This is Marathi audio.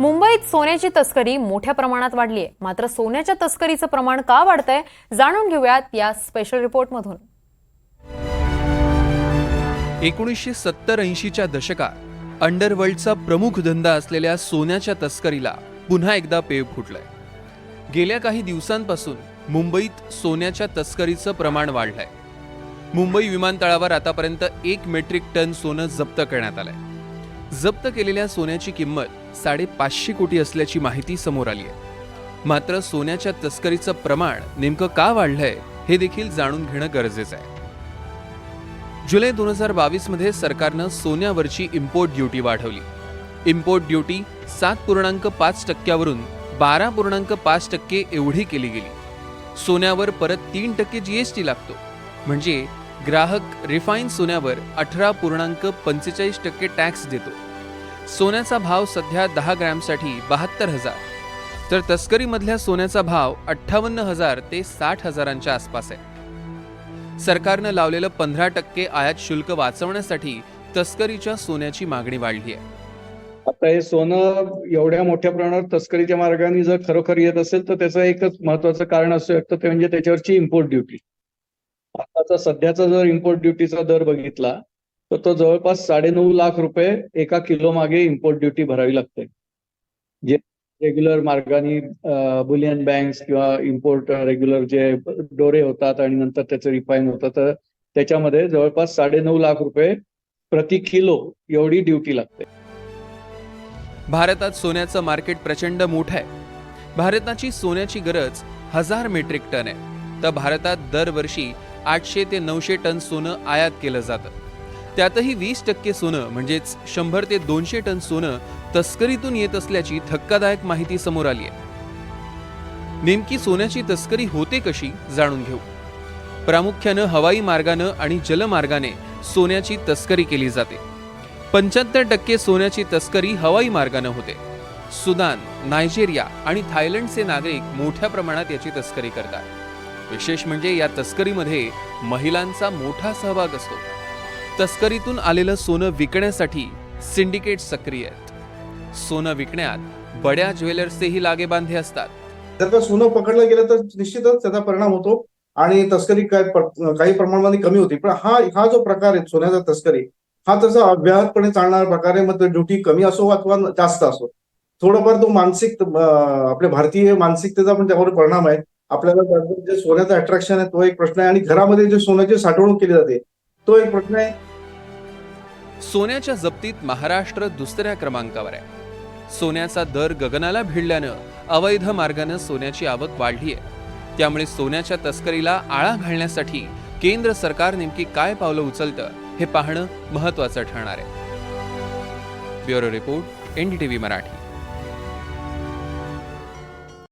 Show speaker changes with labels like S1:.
S1: मुंबईत सोन्याची तस्करी मोठ्या प्रमाणात वाढली आहे मात्र सोन्याच्या तस्करीचं प्रमाण का वाढतंय जाणून घेऊयात या स्पेशल रिपोर्टमधून
S2: एकोणीसशे सत्तर ऐंशीच्या दशकात अंडरवर्ल्डचा प्रमुख धंदा असलेल्या सोन्याच्या तस्करीला पुन्हा एकदा पेव फुटलंय. गेल्या काही दिवसांपासून मुंबईत सोन्याच्या तस्करीचं प्रमाण वाढलंय. मुंबई विमानतळावर आतापर्यंत एक मेट्रिक टन सोनं जप्त करण्यात आलंय. जप्त केलेल्या सोन्याची किंमत साडेपाचशे कोटी असल्याची माहिती समोर आली आहे. मात्र सोन्याच्या तस्करीचं प्रमाण नेमकं का वाढलंय हे देखील जाणून घेणं गरजेचं आहे. जुलै दोन हजार बावीसमध्ये सरकारनं सोन्यावरची इम्पोर्ट ड्युटी वाढवली. इम्पोर्ट ड्युटी सात पूर्णांक पाच टक्क्यावरून बारा पूर्णांक पाच टक्के एवढी केली गेली. सोन्यावर परत तीन टक्के जीएसटी लागतो. म्हणजे ग्राहक रिफाईन सोन्यावर अठरा पूर्णांक पंचेचाळीस टक्के टॅक्स देतो. सोन्याचा भाव सध्या दहा ग्रॅमसाठी बहात्तर हजार. तर तस्करीमधल्या सोन्याचा भाव अठ्ठावन्न हजार ते साठ हजारांच्या आसपास आहे. सरकारनं लावलेलं पंधरा टक्के आयात शुल्क वाचवण्यासाठी तस्करीच्या सोन्याची मागणी वाढली आहे.
S3: आता हे सोनं एवढ्या मोठ्या प्रमाणात तस्करीच्या मार्गाने जर खरोखर येत असेल तर त्याचं एकच महत्वाचं कारण असू शकतं ते म्हणजे त्याच्यावरची इम्पोर्ट ड्युटी आताचा सध्याचा जर इम्पोर्ट ड्युटीचा दर बघितला तर तो जवळपास साडेनऊ लाख रुपये एका किलो मागे इम्पोर्ट ड्युटी भरावी लागते. जे रेग्युलर मार्गाने बुलियन बँक्स किंवा इम्पोर्ट रेग्युलर जे डोरे होतात आणि नंतर त्याचं रिफाईन होतं तर त्याच्यामध्ये जवळपास साडेनऊ लाख रुपये प्रति किलो एवढी ड्युटी लागते.
S2: भारतात सोन्याचं मार्केट प्रचंड मोठं आहे. भारताची सोन्याची गरज हजार मेट्रिक टन आहे. तर भारतात दरवर्षी आठशे ते नऊशे टन सोनं आयात केलं जातं. त्यातही वीस टक्के सोनं म्हणजेच शंभर ते दोनशे टन सोनं तस्करीतून येत असल्याची धक्कादायक माहिती समोर आली आहे. नेमकी सोन्याची तस्करी होते कशी जाणून घेऊ. प्रामुख्यानं हवाई मार्गानं आणि जलमार्गाने सोन्याची तस्करी केली जाते. पंच्याहत्तर टक्के सोन्याची तस्करी हवाई मार्गानं होते. सुदान नायजेरिया आणि थायलंडचे नागरिक मोठ्या प्रमाणात याची तस्करी करतात. विशेष म्हणजे या तस्करीमध्ये महिलांचा मोठा सहभाग असतो. तस्करीतून आलेलं सोनं विकण्यासाठी सिंडिकेट सक्रिय आहेत. सोनं विकण्यात बड्या ज्वेलर्सचेही लागेबांधे असतात.
S4: जर का सोनं पकडलं गेलं तर निश्चितच त्याचा परिणाम होतो आणि तस्करी काय काही प्रमाणामध्ये कमी होती. पण हा हा जो प्रकार आहे सोन्याचा तस्करी हा तसा अव्याहतपणे चालणारा प्रकार आहे. मग ड्युटी कमी असो अथवा जास्त असो थोडंफार तो मानसिक आपले आपल्या भारतीय मानसिकतेचा पण त्यावर परिणाम आहे. आपल्याला जे सोन्याचं अट्रॅक्शन आहे तो एक प्रश्न आहे. आणि घरामध्ये जे सोन्याची साठवणूक केली जाते तो एक प्रश्न आहे.
S2: सोन्याच्या जप्तीत महाराष्ट्र दुसऱ्या क्रमांकावर आहे. सोन्याचा दर गगनाला भिडल्यानं अवैध मार्गानं सोन्याची आवक वाढली आहे त्यामुळे सोन्याच्या तस्करीला आळा घालण्यासाठी केंद्र सरकार नेमकी काय पावलं उचलतं हे पाहणं महत्वाचं ठरणार आहे. Bureau report NDTV Marathi.